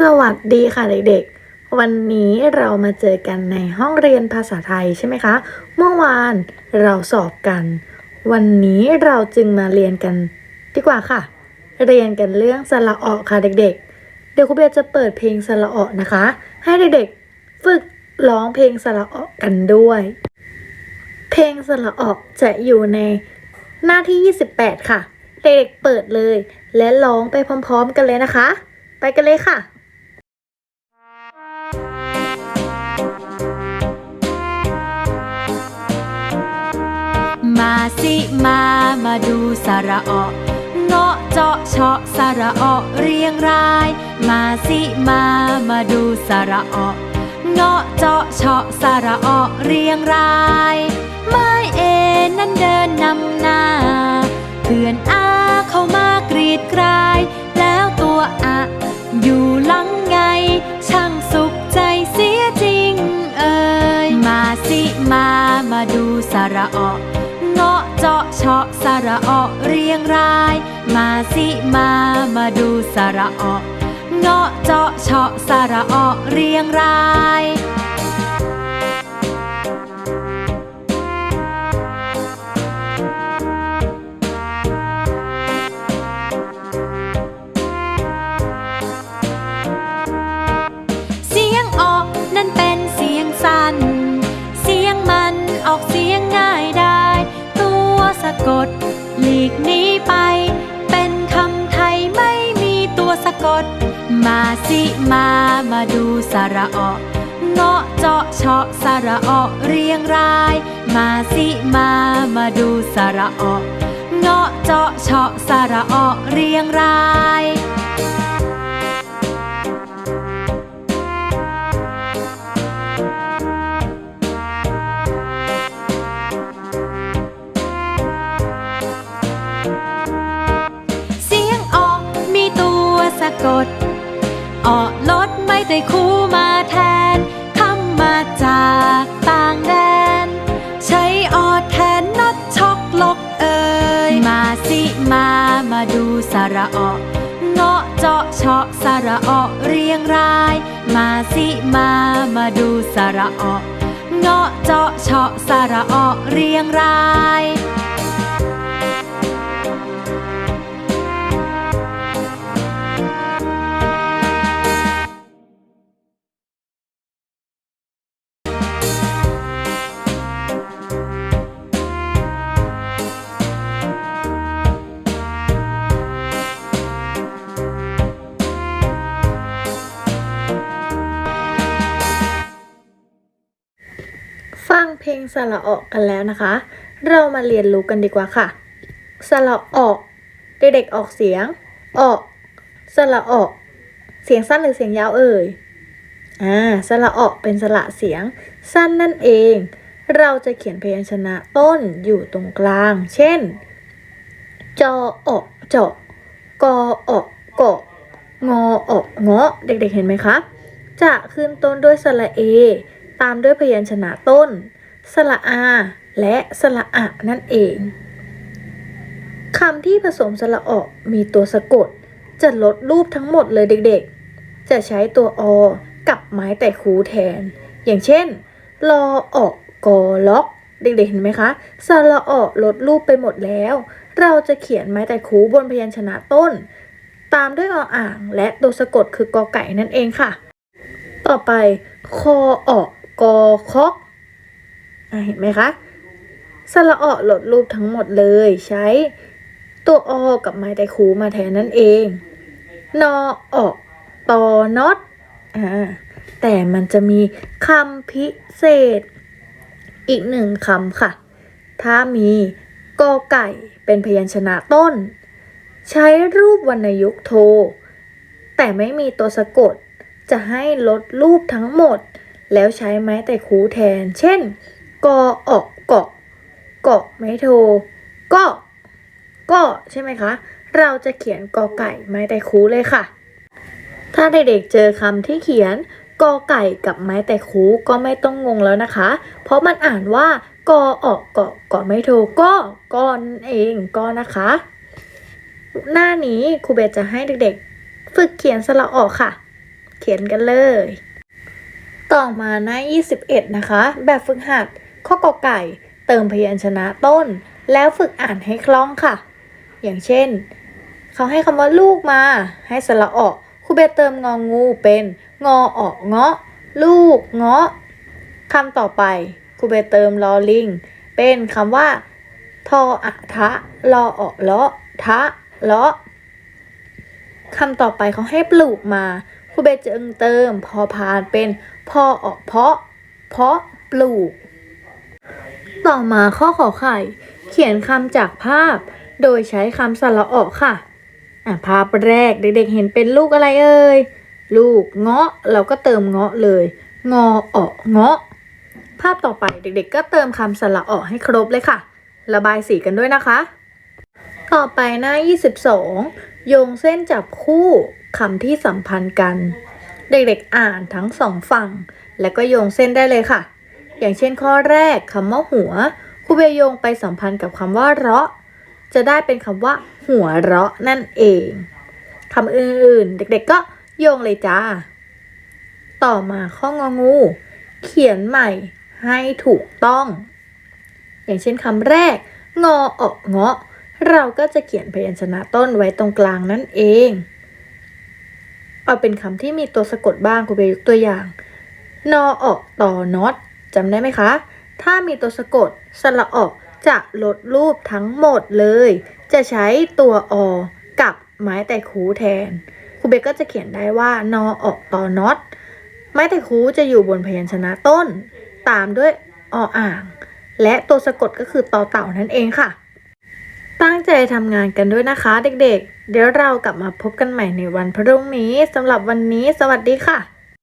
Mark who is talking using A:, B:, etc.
A: สวัสดีค่ะเด็กๆ วันนี้เรามาเจอกันในห้องเรียนภาษาไทยใช่ไหมคะ เมื่อวานเราสอบกัน วันนี้เราจึงมาเรียนกันดีกว่าค่ะ เรียนกันเรื่องสระเอะค่ะเด็กๆ เดี๋ยวครูเบียจะเปิดเพลงสระเอะนะคะ ให้เด็กๆ ฝึกร้องเพลงสระเอะกันด้วย เพลงสระเอะจะอยู่ในหน้าที่ 28 ค่ะ เด็กๆเปิดเลย และร้องไปพร้อมๆกันเลยนะคะ ไปกันเลยค่ะ
B: สิมา มาดูสระเอะเงาะเจาะเฉาะสระเอะเรียงราย มาสิมา มาดูสระเอะเงาะเจาะเฉาะสระเอะเรียงราย ไม้เอนั้นเดินนำหน้า เพื่อนอาเข้ามากรีดกราย แล้วตัวอะอยู่หลังไง ช่างสุขใจเสียจริงเอ่ย มาสิมา มาดูสระเอ เรียงราย มาสิมามาดูสระออเงาะเจาะเฉาะสระออเรียงราย นี้ไป เป็นคำไทยไม่มีตัวสะกด มาสิมามาดูสระอเงาะเจาะเฉาะสระอเรียงราย มาสิมามาดูสระอเงาะเจาะเฉาะสระอเรียงราย ตัวสะกดออกลดไม่ได้คู่มาแทนคำมาจากต่างแดน ใช้ออดแทนนัดช็อกลกเอ่ยมาสิมามาดูสระเอะเงาะเจาะเฉาะสระเอะเรียงราย มาสิมามาดูสระเอะเงาะเจาะเฉาะสระเอะเรียงราย
A: สระเอะกันแล้วนะคะ เรามาเรียนรู้กันดีกว่าค่ะ สระเอะเด็กๆออกเสียงเอะสระเอะเสียงสั้นหรือเสียงยาวเอ่ย อ่า สระเอะเป็นสระเสียงสั้นนั่นเอง เราจะเขียนพยัญชนะต้นอยู่ตรงกลาง เช่น จออะเจาะกออะเกาะงออะเงาะ เด็กๆเห็นไหมคะ จะขึ้นต้นด้วยสระเอ ตามด้วยพยัญชนะต้น สระอา และสระอะนั่นเองคำที่ผสมสระเอะมีตัวสะกด จะลดรูปทั้งหมดเลยเด็กๆ จะใช้ตัวอกับไม้แต่คูแทน อย่างเช่นลอออกกอล็อกเด็กๆเห็นไหมคะสระเอะลดรูปไปหมดแล้ว เราจะเขียนไม้แต่คูบนพยัญชนะต้น ตามด้วยออ่างและตัวสะกดคือกอไก่นั่นเองค่ะ ต่อไปคอออกกอคอก เห็นไหมคะสระเอลดรูปทั้งหมดเลยใช้ตัวอกับไม้แต่คูมาแทนนั่นเอง นอออกตอนอตอ่าแต่มันจะมีคำพิเศษ อีกหนึ่งคำค่ะ ถ้ามีกอไก่เป็นพยัญชนะต้น ใช้รูปวรรณยุกโท แต่ไม่มีตัวสะกด จะให้ลดรูปทั้งหมด แล้วใช้ไม้แต่คูแทน เช่น กอออกเกาะเกาะไม่โทก็ก็ใช่ไหมคะ เราจะเขียนกอไก่ไม้แต่คูเลยค่ะ ถ้าเด็กๆเจอคำที่เขียนกอไก่กับไม้แต่คูก็ไม่ต้องงงแล้วนะคะ เพราะมันอ่านว่ากอออกเกาะเกาะไม่โทก็ก็นั่นเองก็นะคะ หน้านี้ครูเบสจะให้เด็กๆ ฝึกเขียนสระออกค่ะ เขียนกันเลย ต่อมาหน้า 21 นะคะ แบบฝึกหัด ข้อกอไก่ เติมพยัญชนะต้น แล้วฝึกอ่านให้คล่องค่ะ อย่างเช่น เขาให้คำว่าลูกมา ให้สระออกครูเบเติมงองูเป็นงอออกเงาะ ลูกเงาะคำต่อไปครูเบเติมลอลิง เป็นคำว่า ทออะทะลอออกเลาะทะเลาะคำต่อไปเขาให้ปลูกมาครูเบจึงเติมพอพานเป็นพอออกเพาะ เพาะปลูก ต่อมาข้อขอไข่ เขียนคำจากภาพ โดยใช้คำสระออกค่ะอะภาพแรกเด็กๆเห็นเป็นลูกอะไรเอ่ยลูกเงาะเราก็เติมเงาะเลย งอออกเงาะ ภาพต่อไปเด็กๆ ก็เติมคำสระออกให้ครบเลยค่ะ ระบายสีกันด้วยนะคะ ต่อไปหน้า 22 โยงเส้นจับคู่คำที่สัมพันธ์กัน เด็กๆอ่านทั้งสองฝั่ง แล้วก็โยงเส้นได้เลยค่ะ อย่างเช่นข้อแรกคำว่าหัวคูเบโยงไปสัมพันธ์กับคำว่าเราะ จะได้เป็นคำว่า หัวเราะนั่นเองคำอื่นๆ เด็กๆก็โยงเลยจ้า ต่อมาข้ององู เขียนใหม่ให้ถูกต้อง อย่างเช่นคำแรก งอออกเงาะ เราก็จะเขียนพยัญชนะต้นไว้ตรงกลางนั่นเอง เอาเป็นคำที่มีตัวสะกดบ้างครูเบยกตัวอย่าง นอออกต่อน็อต จำได้ไหมคะ ถ้ามีตัวสะกดสระออกจะลดรูปทั้งหมดเลย จะใช้ตัวอกับไม้แต่คูแทน ครูเบก็จะเขียนได้ว่านอออกต่อน็อต ไม้แต่คูจะอยู่บนพยัญชนะต้น ตามด้วยออ่าง และตัวสะกดก็คือต่อเต่านั่นเองค่ะ ตั้งใจทำงานกันด้วยนะคะเด็กๆ เดี๋ยวเรากลับมาพบกันใหม่ในวันพรุ่งนี้สำหรับวันนี้ สวัสดีค่ะ